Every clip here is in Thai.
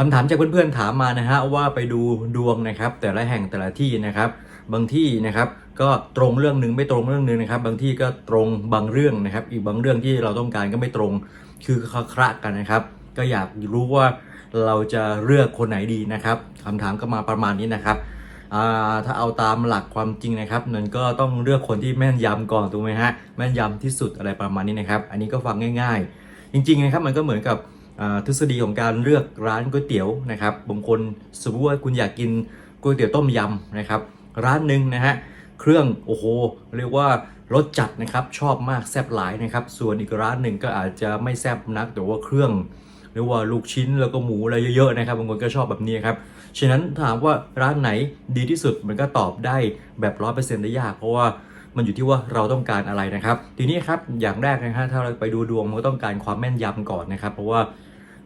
คำถามจากเพื่อนๆถามมานะฮะว่าไปดูดวงนะครับ แต่ละแห่งแต่ละที่นะครับ บางที่นะครับก็ตรงเรื่องหนึ่งไม่ตรงเรื่องหนึ่งนะครับ บางที่ก็ตรงบางเรื่องนะครับ อีกบางเรื่องที่เราต้องการก็ไม่ตรงคือคคระกันนะครับ ก็อยากรู้ว่าเราจะเลือกคนไหนดีนะครับคำถามก็มาประมาณนี้นะครับถ้าเอาตามหลักความจริงนะครับนั่นก็ต้องเลือกคนที่แม่นยำก่อนถูกไหมฮะแม่นยำที่สุดอะไรประมาณนี้นะครับ อันนี้ก็ฟังง่าย ๆ จริงๆนะครับมันก็เหมือนกับ ทฤษฎีของการเลือกร้านก๋วยเตี๋ยวนะครับบางคนสมมติว่าคุณอยากกินก๋วยเตี๋ยวต้มยำนะครับ ร้านหนึ่งนะฮะเครื่องโอ้โหเรียกว่ารสจัดนะครับชอบมากแซ่บหลายนะครับ ส่วนอีกร้านหนึ่งก็อาจจะไม่แซ่บนักแต่ว่าเครื่องหรือว่าลูกชิ้นแล้วก็หมูอะไรเยอะๆนะครับบางคนก็ชอบแบบนี้ครับฉะนั้นถามว่าร้านไหนดีที่สุดมันก็ตอบได้แบบร้อยเปอร์เซ็นต์ได้ยาก เพราะว่ามันอยู่ที่ว่าเราต้องการอะไรนะครับ ทีนี้ครับอย่างแรกนะฮะถ้าเราไปดูดวงมันก็ต้องการความแม่นยำก่อนนะครับ เพราะว่า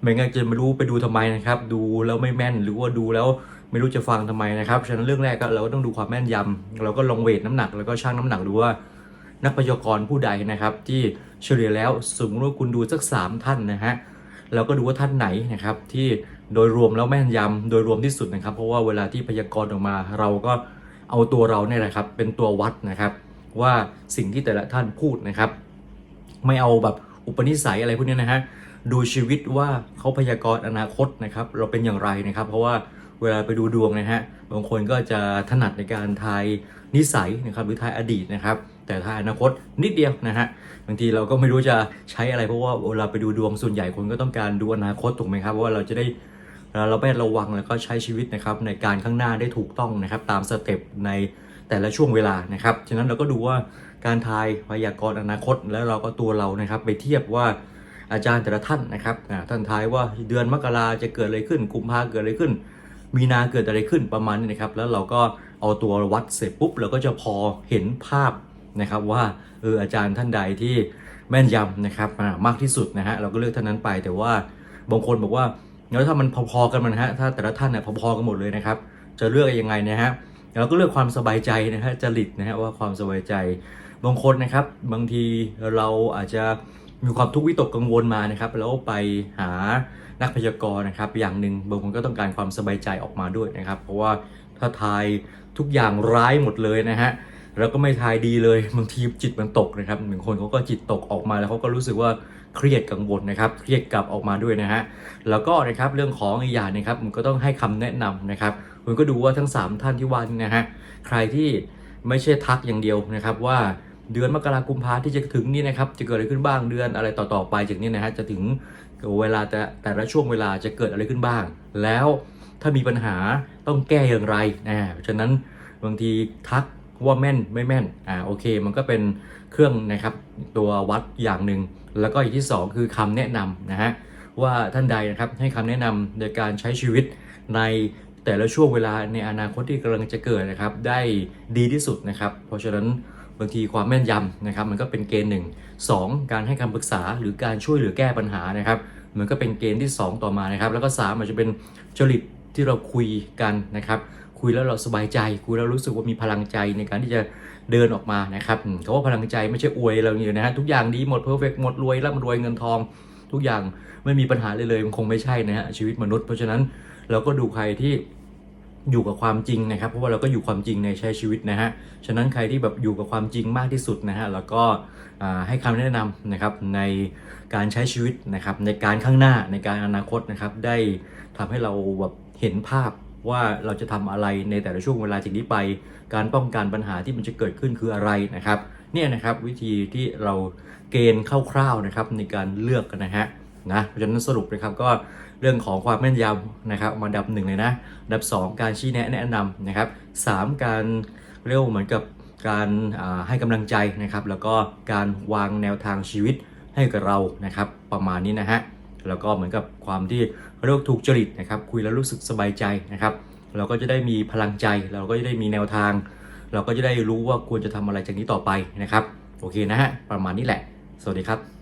ไม่งั้นจะไม่รู้ไปดูทำไมนะครับ ดูแล้วไม่แม่นหรือว่าดูแล้วไม่รู้จะฟังทำไมนะครับฉะนั้นเรื่องแรกก็เราก็ต้องดูความแม่นยำเราก็ลองเวทน้ำหนักแล้วก็ชั่งน้ำหนักดูว่านักพยากรณ์ผู้ใดนะครับ ที่เฉลี่ยแล้วสมมติว่าคุณดูสักสามท่านนะฮะเราก็ดูว่าท่านไหนนะครับ ที่โดยรวมแล้วแม่นยำโดยรวมที่สุดนะครับ เพราะว่าเวลาที่พยากรณ์ออกมา เราก็เอาตัวเราเนี่ยแหละครับ เป็นตัววัดนะครับ ว่าสิ่งที่แต่ละท่านพูดนะครับ ไม่เอาแบบอุปนิสัยอะไรพวกนี้นะฮะ ดูชีวิตว่าเขาพยากรณ์อนาคตนะครับ เราเป็นอย่างไรนะครับ เพราะว่าเวลาไปดูดวงนะฮะบางคนก็จะถนัดในการทายนิสัยนะครับหรือทายอดีตนะครับ แต่ทายอนาคตนิดเดียวนะฮะบางทีเราก็ไม่รู้จะใช้อะไรเพราะว่าเวลาไปดูดวงส่วนใหญ่คนก็ต้องการดูอนาคตถูกไหมครับว่าเราจะได้เราไม่ระวังแล้วก็ใช้ชีวิตนะครับในการข้างหน้าได้ถูกต้องนะครับ ตามสเต็ปในแต่ละช่วงเวลานะครับ ฉะนั้นเราก็ดูว่าการทายพยากรณ์อนาคต แล้วเราก็ตัวเรานะครับ ไปเทียบว่า อาจารย์แต่ละท่านนะครับท่านทายว่าเดือนมกราจะเกิดอะไรขึ้นกุมภาเกิดอะไรขึ้น มีนาเกิดอะไรขึ้นประมาณนี้นะครับ แล้วเราก็เอาตัววัดเสร็จปุ๊บเราก็จะพอเห็นภาพนะครับว่าเอออาจารย์ท่านใดที่แม่นยำนะครับมากที่สุดนะฮะเราก็เลือกท่านนั้นไป แต่ว่าบางคนบอกว่าแล้วถ้ามันพอๆกันมันฮะถ้าแต่ละท่านเนี่ยพอๆกันหมดเลยนะครับ จะเลือกยังไงนะฮะเราก็เลือกความสบายใจนะฮะจริตนะฮะว่าความสบายใจ บางคนนะครับบางทีเราอาจจะ มีความทุกข์วิตกกังวลมานะครับ แล้วไปหานักพยากรณ์นะครับ อย่างหนึ่งบางคนก็ต้องการความสบายใจออกมาด้วยนะครับ เพราะว่าถ้าทายทุกอย่างร้ายหมดเลยนะฮะแล้วก็ไม่ทายดีเลยบางทีจิตมันตกนะครับบางคนเขาก็จิตตกออกมาแล้วเขาก็รู้สึกว่าเครียดกังวลนะครับ เครียดกลับออกมาด้วยนะฮะแล้วก็นะครับเรื่องของอีกอย่างนะครับมันก็ต้องให้คำแนะนำนะครับคุณก็ดูว่าทั้งสามท่านที่ว่านี่นะฮะใครที่ไม่ใช่ทักอย่างเดียวนะครับว่า เดือนมกราคมกุมภาที่จะถึงนี่นะครับจะเกิดอะไรขึ้นบ้างเดือนอะไรต่อๆไปจากนี้นะฮะจะถึงเวลาแต่แต่ละช่วงเวลาจะเกิดอะไรขึ้นบ้าง แล้วถ้ามีปัญหาต้องแก้อย่างไรนะเพราะฉะนั้นบางทีทักว่าแม่นไม่แม่นอ่าโอเค มันก็เป็นเครื่องนะครับตัววัดอย่างหนึ่งแล้วก็อย่างที่สองคือคำแนะนำนะฮะว่าท่านใดนะครับให้คำแนะนำในการใช้ชีวิตในแต่ละช่วงเวลาในอนาคตที่กำลังจะเกิดนะครับ ได้ดีที่สุดนะครับ เพราะฉะนั้น บางทีความแม่นยำนะครับมันก็เป็นเกณฑ์หนึ่งสองการให้คำปรึกษาหรือการช่วยเหลือแก้ปัญหานะครับมันก็เป็นเกณฑ์ที่ 2 ต่อมานะครับ แล้วก็ 3 อาจจะเป็นจริตที่เราคุยกันนะครับ คุยแล้วเราสบายใจ คุยแล้วรู้สึกว่ามีพลังใจในการที่จะเดินออกมานะครับเขาว่าพลังใจไม่ใช่อวยเราอย่างนะฮะทุกอย่างดีหมดเพอร์เฟกหมดรวยร่ำรวยเงินทอง ทุกอย่างไม่มีปัญหาเลยเลยมันคงไม่ใช่นะฮะชีวิตมนุษย์ เพราะฉะนั้นเราก็ดูใครที่ อยู่กับความจริงนะครับ เพราะว่าเราก็อยู่ความจริงในใช้ชีวิตนะฮะ ฉะนั้นใครที่แบบอยู่กับความจริงมากที่สุดนะฮะ แล้วก็ให้คำแนะนำนะครับในการใช้ชีวิตนะครับ ในการข้างหน้าในการอนาคตนะครับ ได้ทำให้เราแบบเห็นภาพว่าเราจะทำอะไรในแต่ละช่วงเวลาจากนี้ไป การป้องกันปัญหาที่มันจะเกิดขึ้นคืออะไรนะครับ เนี่ยนะครับวิธีที่เราเกณฑ์คร่าวๆนะครับในการเลือกกันนะฮะ นะเพราะฉะนั้นสรุปนะครับก็เรื่องของความแม่นยำนะครับมาดับหนึ่งเลยนะดับ 2 การชี้แนะแนะนำนะครับสามการเรียกว่าเหมือนกับการให้กำลังใจนะครับแล้วก็การวางแนวทางชีวิตให้กับเรานะครับประมาณนี้นะฮะแล้วก็เหมือนกับความที่เรียกถูกจริตนะครับคุยแล้วรู้สึกสบายใจนะครับเราก็จะได้มีพลังใจ เราก็จะได้มีแนวทาง เราก็จะได้รู้ว่าควรจะทำอะไรจากนี้ต่อไปนะครับ โอเคนะฮะ ประมาณนี้แหละ สวัสดีครับ